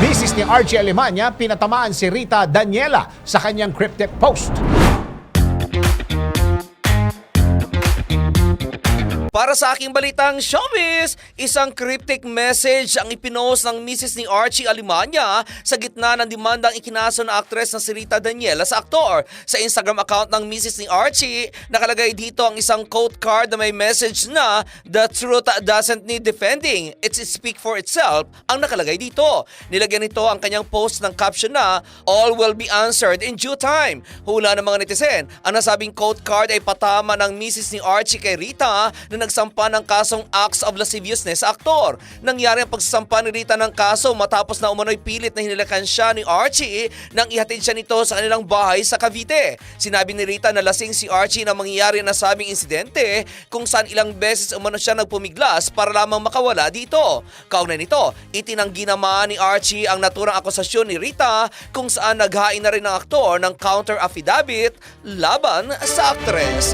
Misis ni Archie Alemania, pinatamaan si Rita Daniela sa kanyang cryptic post. Para sa aking balitang showbiz, isang cryptic message ang ipinost ng misis ni Archie Alimanya sa gitna ng demandang ikinaso na aktres na si Rita Daniela sa aktor. Sa Instagram account ng misis ni Archie, nakalagay dito ang isang quote card na may message na The truth doesn't need defending, it's speak for itself ang nakalagay dito. Nilagyan nito ang kanyang post ng caption na All will be answered in due time. Hula ng mga netizen, ang nasabing quote card ay patama ng misis ni Archie kay Rita na nagsampa ng kasong acts of lasciviousness sa aktor. Nangyari ang pagsasampa ni Rita ng kaso matapos na umano'y pilit na hinilakan siya ni Archie nang ihatid siya nito sa kanilang bahay sa Cavite. Sinabi ni Rita na lasing si Archie na mangyayari na sabing insidente kung saan ilang beses umano siya nagpumiglas para lamang makawala dito. Kaugnay nito, itinanggi naman ni Archie ang naturang akusasyon ni Rita kung saan naghain na rin ng aktor ng counter affidavit laban sa aktres.